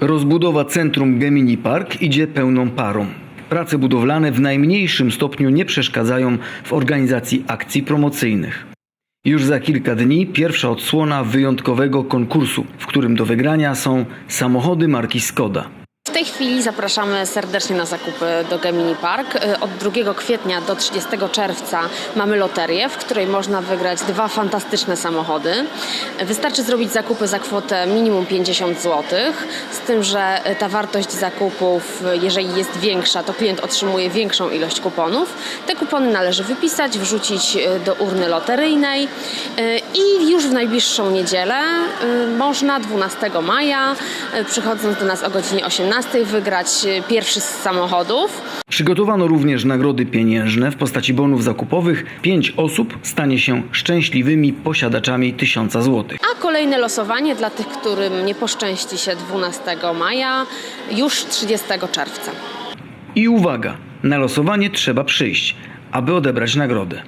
Rozbudowa centrum Gemini Park idzie pełną parą. Prace budowlane w najmniejszym stopniu nie przeszkadzają w organizacji akcji promocyjnych. Już za kilka dni pierwsza odsłona wyjątkowego konkursu, w którym do wygrania są samochody marki Skoda. W tej chwili zapraszamy serdecznie na zakupy do Gemini Park. Y, Od 2 kwietnia do 30 czerwca mamy loterię, w której można wygrać dwa fantastyczne samochody. Wystarczy zrobić zakupy za kwotę minimum 50 zł, z tym, że y, ta wartość zakupów, y, jeżeli jest większa, to klient otrzymuje większą ilość kuponów. Te kupony należy wypisać, wrzucić do urny loteryjnej i już w najbliższą niedzielę można 12 maja, przychodząc do nas o godzinie 18, wygrać y, pierwszy z samochodów. Przygotowano również nagrody pieniężne w postaci bonów zakupowych. Pięć osób stanie się szczęśliwymi posiadaczami tysiąca złotych. A kolejne losowanie dla tych, którym nie poszczęści się 12 maja, już 30 czerwca. I uwaga, na losowanie trzeba przyjść, aby odebrać nagrodę.